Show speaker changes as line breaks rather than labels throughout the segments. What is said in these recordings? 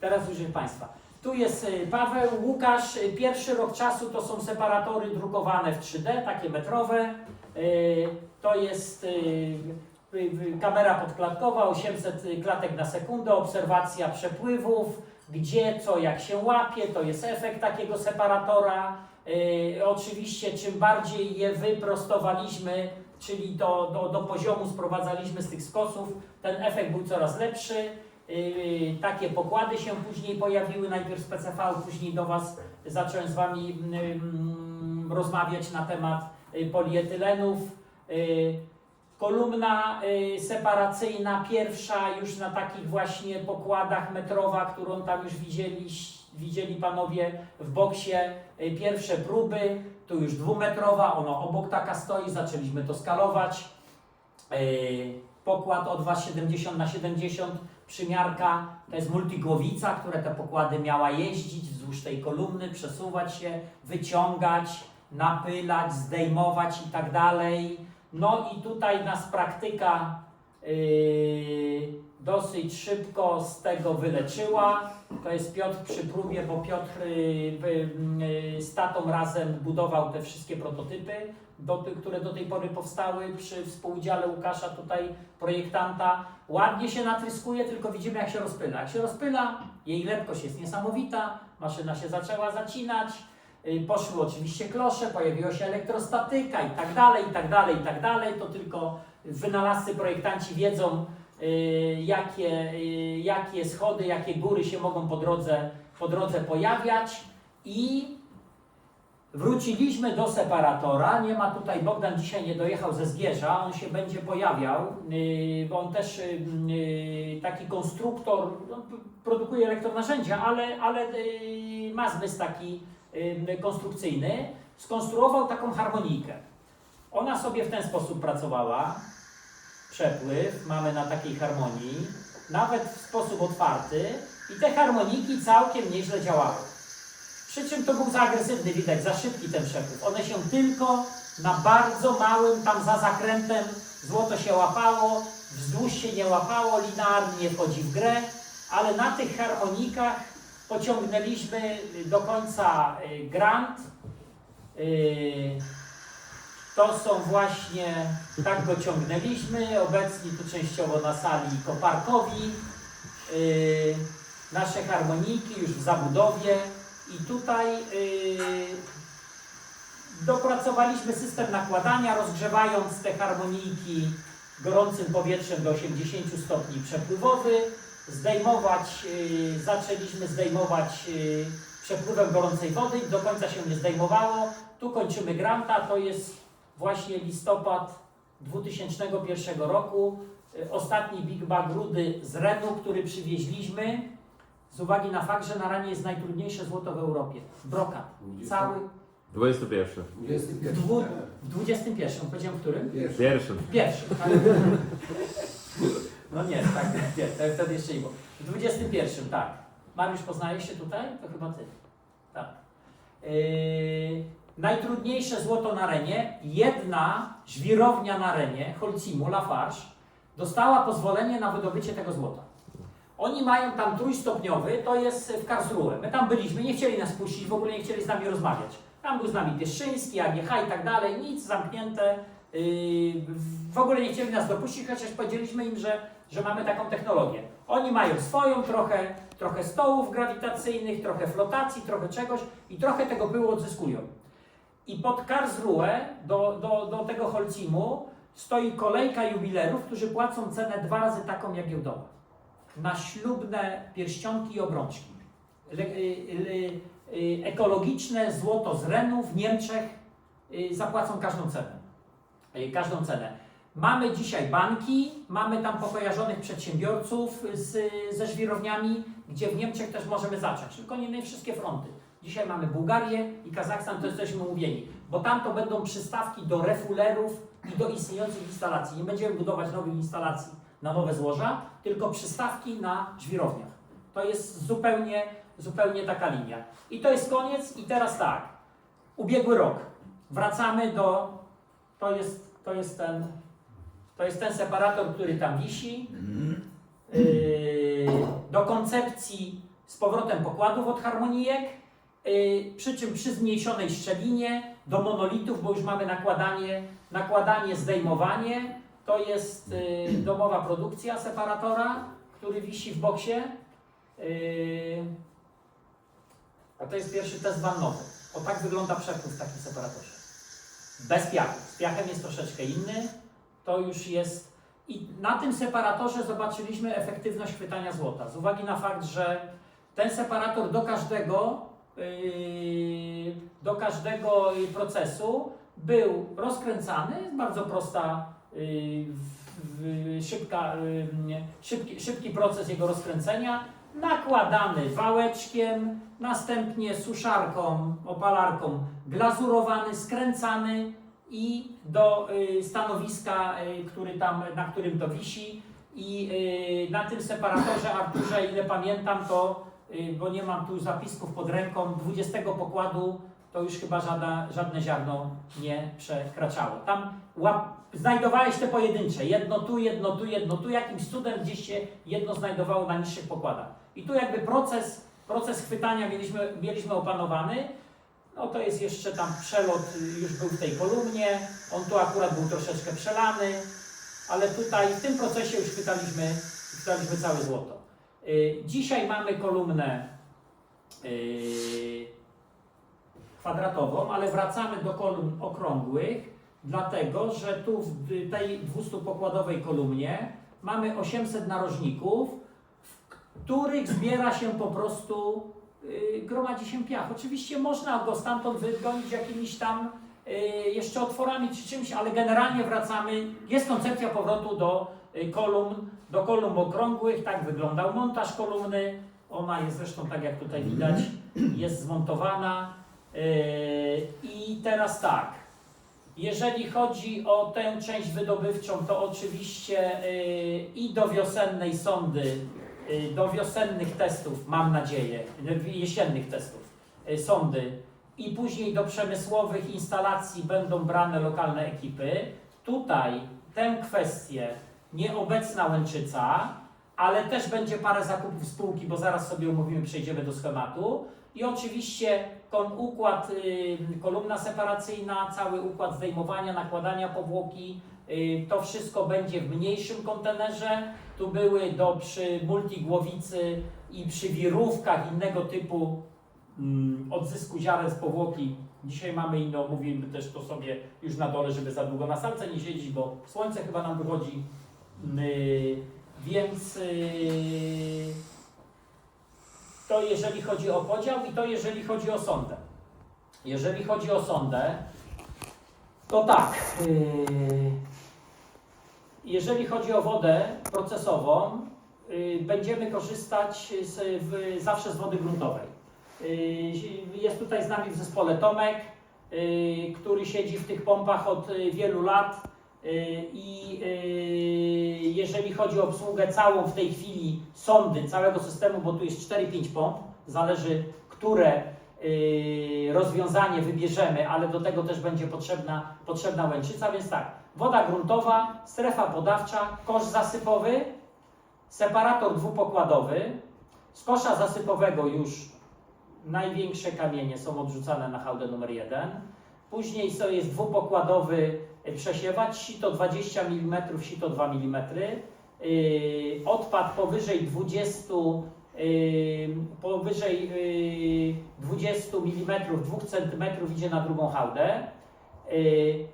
Teraz już Państwa. Tu jest y, Paweł, Łukasz. Y, Pierwszy rok czasu to są separatory drukowane w 3D, takie metrowe. Y, To jest kamera podklatkowa, 800 klatek na sekundę, obserwacja przepływów, gdzie, co, jak się łapie, to jest efekt takiego separatora. Oczywiście czym bardziej je wyprostowaliśmy, czyli do, do, do poziomu sprowadzaliśmy z tych skosów, ten efekt był coraz lepszy. Yy, takie pokłady się później pojawiły, najpierw z PCV, później do Was zacząłem z Wami mm, rozmawiać na temat y, polietylenów. Yy, kolumna y, separacyjna, pierwsza już na takich właśnie pokładach metrowa, którą tam już widzieli, widzieli Panowie w boksie, y, pierwsze próby, tu już dwumetrowa, ono obok taka stoi, zaczęliśmy to skalować. Yy, pokład o 2,70 na 70 przymiarka, to jest multigłowica, która te pokłady miała jeździć wzdłuż tej kolumny, przesuwać się, wyciągać, napylać, zdejmować i tak dalej. No i tutaj nas praktyka yy, dosyć szybko z tego wyleczyła. To jest Piotr przy próbie, bo Piotr wy- yy, z tatą razem budował te wszystkie prototypy, do, które do tej pory powstały przy współudziale Łukasza tutaj, projektanta. Ładnie się natryskuje, tylko widzimy jak się rozpyla. Jak się rozpyla, jej lepkość jest niesamowita, maszyna się zaczęła zacinać, y, poszły oczywiście klosze, pojawiła się elektrostatyka i tak dalej, i tak dalej, i tak dalej. To tylko wynalazcy, projektanci wiedzą, y, jakie, y, jakie schody, jakie góry się mogą po drodze, po drodze pojawiać i Wróciliśmy do separatora. Nie ma tutaj, Bogdan dzisiaj nie dojechał ze Zgierza, on się będzie pojawiał, yy, bo on też taki konstruktor, no, produkuje elektronarzędzia, ale, ale ma zmysł taki konstrukcyjny. Skonstruował taką harmonijkę. Ona sobie w ten sposób pracowała. Przepływ mamy na takiej harmonii, nawet w sposób otwarty i te harmoniki całkiem nieźle działały. Przy czym to był za agresywny, widać, za szybki ten przepływ. One się tylko na bardzo małym, tam za zakrętem złoto się łapało, wzdłuż się nie łapało, linearnie nie wchodzi w grę, ale na tych harmonikach pociągnęliśmy do końca y, grant. Y, To są właśnie, tak go ciągnęliśmy, obecni tu częściowo na sali koparkowi. Y, Nasze harmoniki już w zabudowie. I tutaj yy, dopracowaliśmy system nakładania, rozgrzewając te harmonijki gorącym powietrzem do 80 stopni przepływowy. Zdejmować, yy, zaczęliśmy zdejmować yy, przepływem gorącej wody, do końca się nie zdejmowało. Tu kończymy granta, to jest właśnie listopad 2001 roku. Yy, Ostatni Big Bag rudy z Renu, który przywieźliśmy z uwagi na fakt, że na ranie jest najtrudniejsze złoto w Europie. Brokat. Cały
21.
w,
21.
dwu, w 21. Powiedziałem w którym?
Pierwszy.
Pierwszym.
Pierwszym. Tak? No nie, tak, nie, tak, wtedy jeszcze nie było. W 21, tak. Mariusz, poznajesz się tutaj? To chyba ty. Tak. Yy, najtrudniejsze złoto na Renie. Jedna żwirownia na Renie, Holcimu, Lafarge, dostała pozwolenie na wydobycie tego złota. Oni mają tam trójstopniowy, to jest w Karlsruhe. My tam byliśmy, nie chcieli nas puścić, w ogóle nie chcieli z nami rozmawiać. Tam był z nami Pieszczyński, AGH i tak dalej, nic, zamknięte. Yy, w ogóle nie chcieli nas dopuścić, chociaż powiedzieliśmy im, że, że mamy taką technologię. Oni mają swoją, trochę, trochę stołów grawitacyjnych, trochę flotacji, trochę czegoś i trochę tego pyłu odzyskują. I pod Karlsruhe do, do, do tego Holcimu stoi kolejka jubilerów, którzy płacą cenę dwa razy taką jak giełdowa. Na ślubne pierścionki i obrączki. Le, y, y, y, ekologiczne złoto z Renu w Niemczech zapłacą każdą cenę. Każdą cenę. Mamy dzisiaj banki, mamy tam pokojarzonych przedsiębiorców z, ze żwirowniami, gdzie w Niemczech też możemy zacząć. Tylko nie wszystkie fronty. Dzisiaj mamy Bułgarię i Kazachstan, to jesteśmy umówieni, bo tam to będą przystawki do refulerów i do istniejących instalacji. Nie będziemy budować nowych instalacji na nowe złoża, tylko przystawki na żwirowniach. To jest zupełnie, zupełnie taka linia. I to jest koniec i teraz tak. Ubiegły rok. Wracamy do, to jest, to jest ten, to jest ten separator, który tam wisi. Yy, do koncepcji z powrotem pokładów od harmonijek, przy czym przy zmniejszonej szczelinie do monolitów, bo już mamy nakładanie, nakładanie, zdejmowanie. To jest y, domowa produkcja separatora, który wisi w boksie. Y, a to jest pierwszy test wannowy. O tak wygląda przepływ w takim separatorze. Bez piachu. Z piachem jest troszeczkę inny. To już jest. I na tym separatorze zobaczyliśmy efektywność chwytania złota. Z uwagi na fakt, że ten separator do każdego, do każdego procesu był rozkręcany. Bardzo prosta, yy, szybka, yy, szybki, szybki proces jego rozkręcenia. Nakładany wałeczkiem, następnie suszarką, opalarką glazurowany, skręcany i do stanowiska, który tam, na którym to wisi. I na tym separatorze Arturze, ile pamiętam, to, bo nie mam tu zapisków pod ręką, 20 pokładu to już chyba żadne ziarno nie przekraczało. Tam łap, znajdowałeś te pojedyncze, jedno tu, jedno tu, jedno tu, jakimś cudem gdzieś się jedno znajdowało na niższych pokładach. I tu jakby proces, proces chwytania mieliśmy, mieliśmy opanowany. No to jest jeszcze tam przelot, y, już był w tej kolumnie, on tu akurat był troszeczkę przelany, ale tutaj w tym procesie już chwytaliśmy, chwytaliśmy całe złoto. Y, Dzisiaj mamy kolumnę y, kwadratową, ale wracamy do kolumn okrągłych, dlatego że tu w tej 200-pokładowej kolumnie mamy 800 narożników, w których zbiera się po prostu, y, gromadzi się piach. Oczywiście można go stamtąd wygonić jakimiś tam jeszcze otworami czy czymś, ale generalnie wracamy, jest koncepcja powrotu do kolumn, do kolumn okrągłych, tak wyglądał montaż kolumny, ona jest zresztą tak jak tutaj widać, jest zmontowana. Yy, I teraz tak, jeżeli chodzi o tę część wydobywczą, to oczywiście yy, i do wiosennej yy, do wiosennych testów, mam nadzieję, jesiennych testów, sondy i później do przemysłowych instalacji będą brane lokalne ekipy. Tutaj tę kwestię nieobecna Łęczyca, ale też będzie parę zakupów spółki, bo zaraz sobie umówimy, przejdziemy do schematu. I oczywiście kon, układ, kolumna separacyjna, cały układ zdejmowania, nakładania powłoki, y, to wszystko będzie w mniejszym kontenerze. Tu były do przy multigłowicy i przy wirówkach innego typu mm, odzysku ziaren z powłoki. Dzisiaj mamy inne, omówimy też to sobie już na dole, żeby za długo na salce nie siedzieć, bo słońce chyba nam wychodzi. Yy, więc yy, to jeżeli chodzi o podział i to jeżeli chodzi o sondę. Jeżeli chodzi o sondę, to tak. Yy, jeżeli chodzi o wodę procesową, będziemy korzystać z, w, zawsze z wody gruntowej. Jest tutaj z nami w zespole Tomek, który siedzi w tych pompach od y, wielu lat. Yy, I yy, jeżeli chodzi o obsługę całą w tej chwili sondy, całego systemu, bo tu jest 4-5 pomp, zależy, które yy, rozwiązanie wybierzemy, ale do tego też będzie potrzebna, potrzebna łęczyca, więc tak, woda gruntowa, strefa podawcza, kosz zasypowy, separator dwupokładowy, z kosza zasypowego już największe kamienie są odrzucane na hałdę numer 1, później jest dwupokładowy przesiewacz, sito 20 mm, sito 2 mm, yy, odpad powyżej 20 yy, powyżej yy, 20 mm, 2 cm idzie na drugą hałdę. Yy,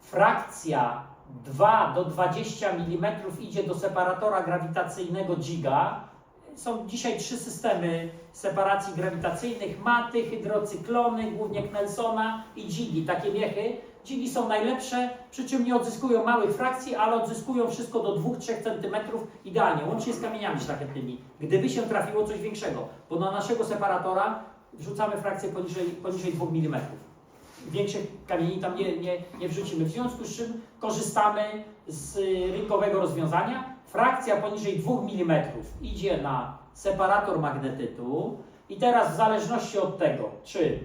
frakcja 2 do 20 mm idzie do separatora grawitacyjnego Giga. Są dzisiaj trzy systemy separacji grawitacyjnych, maty, hydrocyklony, głównie Knelsona i Gigi, takie miechy. Gigi są najlepsze, przy czym nie odzyskują małych frakcji, ale odzyskują wszystko do 2-3 cm idealnie, łącznie z kamieniami szlachetnymi, gdyby się trafiło coś większego, bo na naszego separatora wrzucamy frakcję poniżej, poniżej 2 mm. Większych kamieni tam nie, nie, nie wrzucimy, w związku z czym korzystamy z rynkowego rozwiązania. Frakcja poniżej 2 mm idzie na separator magnetytu i teraz w zależności od tego, czy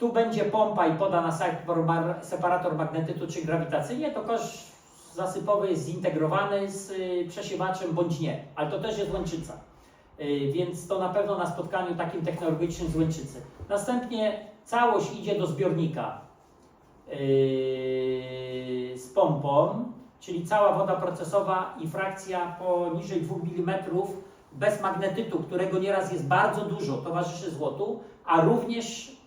tu będzie pompa i poda na separ- separator magnetytu, czy grawitacyjnie, to kosz zasypowy jest zintegrowany z y, przesiewaczem bądź nie, ale to też jest Łęczyca. Y, Więc to na pewno na spotkaniu takim technologicznym z Łęczycy. Następnie całość idzie do zbiornika yy, z pompą, czyli cała woda procesowa i frakcja poniżej 2 mm bez magnetytu, którego nieraz jest bardzo dużo, towarzyszy złotu, a również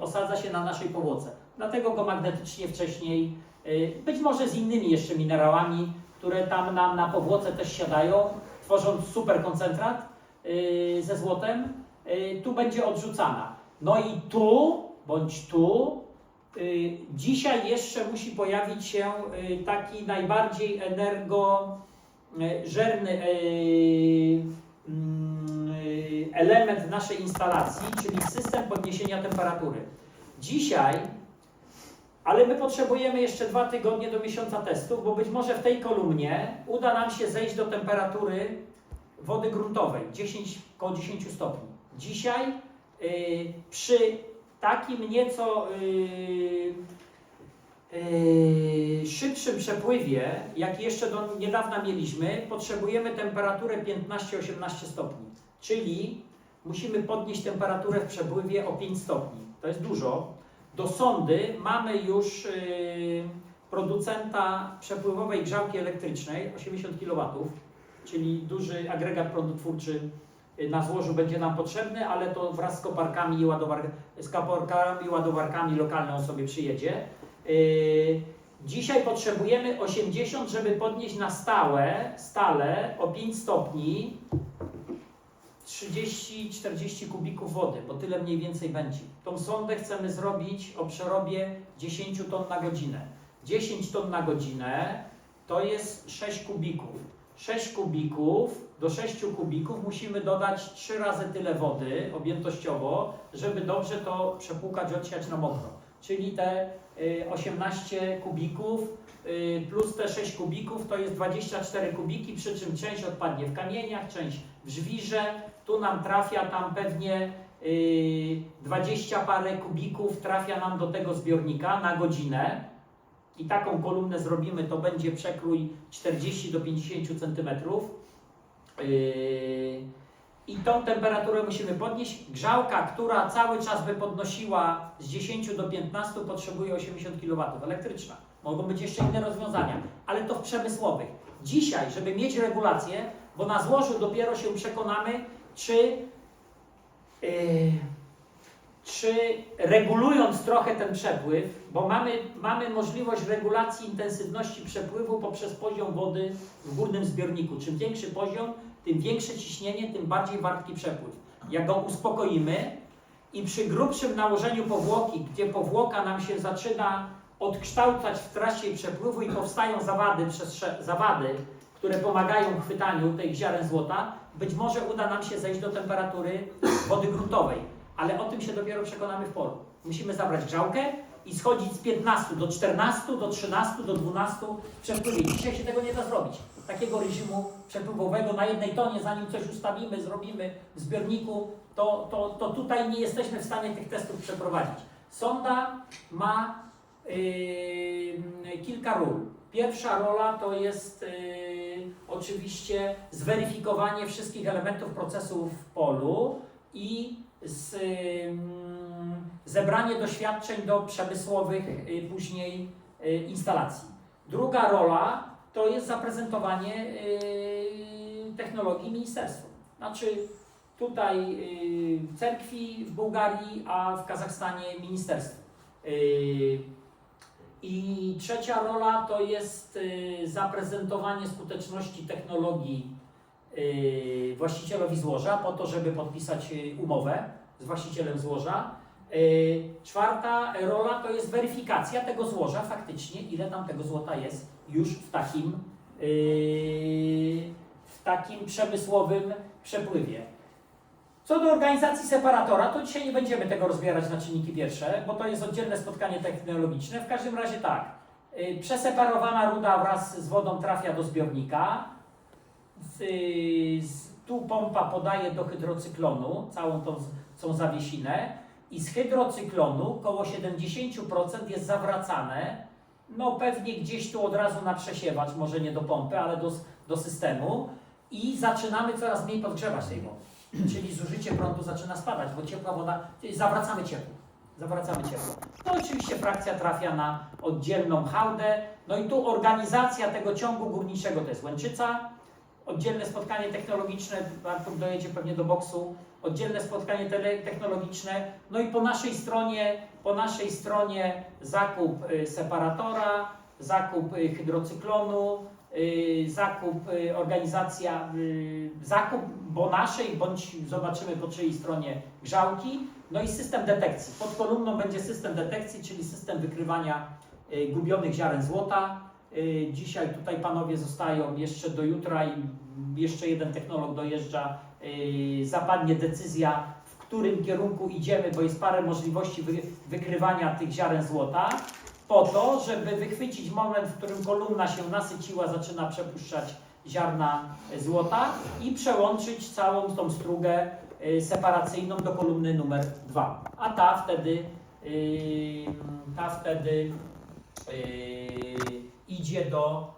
osadza się na naszej powłoce. Dlatego go magnetycznie wcześniej, yy, być może z innymi jeszcze minerałami, które tam nam na powłoce też siadają, tworząc super koncentrat yy, ze złotem, tu będzie odrzucana. No i tu, bądź tu, y, dzisiaj jeszcze musi pojawić się y, taki najbardziej energożerny y, mm, y, element naszej instalacji, czyli system podniesienia temperatury. Dzisiaj, ale my potrzebujemy jeszcze dwa tygodnie do miesiąca testów, bo być może w tej kolumnie uda nam się zejść do temperatury wody gruntowej 10, około 10 stopni. Dzisiaj y, przy takim nieco y, y, szybszym przepływie, jak jeszcze do niedawna mieliśmy, potrzebujemy temperaturę 15-18 stopni. Czyli musimy podnieść temperaturę w przepływie o 5 stopni. To jest dużo. Do sondy mamy już y, producenta przepływowej grzałki elektrycznej 80 kW, czyli duży agregat prądotwórczy y, na złożu będzie nam potrzebny, ale to wraz z koparkami i z ładowarkami lokalne on sobie przyjedzie. Yy, Dzisiaj potrzebujemy 80, żeby podnieść na stałe, stale o 5 stopni 30-40 kubików wody, bo tyle mniej więcej będzie. Tą sondę chcemy zrobić o przerobie 10 ton na godzinę. 10 ton na godzinę to jest 6 kubików. 6 kubików, do 6 kubików musimy dodać 3 razy tyle wody objętościowo, żeby dobrze to przepłukać, odsiać na mokro. Czyli te y, 18 kubików y, plus te 6 kubików to jest 24 kubiki, przy czym część odpadnie w kamieniach, część w żwirze. Tu nam trafia tam pewnie y, 20 parę kubików trafia nam do tego zbiornika na godzinę. I taką kolumnę zrobimy, to będzie przekrój 40 do 50 cm. Yy, I tą temperaturę musimy podnieść. Grzałka, która cały czas by podnosiła z 10 do 15, potrzebuje 80 kW elektryczna. Mogą być jeszcze inne rozwiązania, ale to w przemysłowych. Dzisiaj, żeby mieć regulację, bo na złożu dopiero się przekonamy, czy, yy, czy regulując trochę ten przepływ, bo mamy, mamy możliwość regulacji intensywności przepływu poprzez poziom wody w górnym zbiorniku. Czym większy poziom, tym większe ciśnienie, tym bardziej wartki przepływ. Jak go uspokoimy i przy grubszym nałożeniu powłoki, gdzie powłoka nam się zaczyna odkształcać w trasie przepływu i powstają zawady, zawady, które pomagają chwytaniu tych ziaren złota, być może uda nam się zejść do temperatury wody gruntowej. Ale o tym się dopiero przekonamy w polu. Musimy zabrać grzałkę i schodzić z 15 do 14, do 13, do 12 w przepływie. Dzisiaj się tego nie da zrobić. Takiego reżimu przepływowego na jednej tonie, zanim coś ustawimy, zrobimy w zbiorniku, to, to, to tutaj nie jesteśmy w stanie tych testów przeprowadzić. Sonda ma yy, kilka ról. Pierwsza rola to jest yy, oczywiście zweryfikowanie wszystkich elementów procesu w polu i z, ym, zebranie doświadczeń do przemysłowych y, później y, instalacji. Druga rola to jest zaprezentowanie y, technologii ministerstwu. Znaczy tutaj y, cerkwi w Bułgarii, a w Kazachstanie ministerstwo. Y, I trzecia rola to jest y, zaprezentowanie skuteczności technologii y, właścicielowi złoża po to, żeby podpisać y, umowę z właścicielem złoża. Czwarta rola to jest weryfikacja tego złoża faktycznie, ile tam tego złota jest już w takim, w takim przemysłowym przepływie. Co do organizacji separatora, to dzisiaj nie będziemy tego rozbierać na czynniki pierwsze, bo to jest oddzielne spotkanie technologiczne. W każdym razie tak, y, przeseparowana ruda wraz z wodą trafia do zbiornika. Y, tu pompa podaje do hydrocyklonu całą tą, tą zawiesinę i z hydrocyklonu około 70% jest zawracane no pewnie gdzieś tu od razu na przesiewacz, może nie do pompy, ale do, do systemu i zaczynamy coraz mniej podgrzewać tej wody. Czyli zużycie prądu zaczyna spadać, bo ciepła woda, czyli zawracamy ciepło. Zawracamy ciepło. No oczywiście frakcja trafia na oddzielną hałdę. No i tu organizacja tego ciągu górniczego to jest Łęczyca, oddzielne spotkanie technologiczne, Artur dojedzie pewnie do boksu, oddzielne spotkanie technologiczne, no i po naszej stronie, po naszej stronie zakup y, separatora, zakup y, hydrocyklonu, y, zakup, organizacja, zakup, bo naszej, bądź zobaczymy po czyjej stronie grzałki, no i system detekcji. Pod kolumną będzie system detekcji, czyli system wykrywania y, gubionych ziaren złota. Y, Dzisiaj tutaj panowie zostają jeszcze do jutra i jeszcze jeden technolog dojeżdża. y, Zapadnie decyzja, w którym kierunku idziemy, bo jest parę możliwości wy, wykrywania tych ziaren złota, po to, żeby wychwycić moment, w którym kolumna się nasyciła, zaczyna przepuszczać ziarna złota i przełączyć całą tą strugę y, separacyjną do kolumny numer 2. A ta wtedy, y, ta wtedy y, idzie do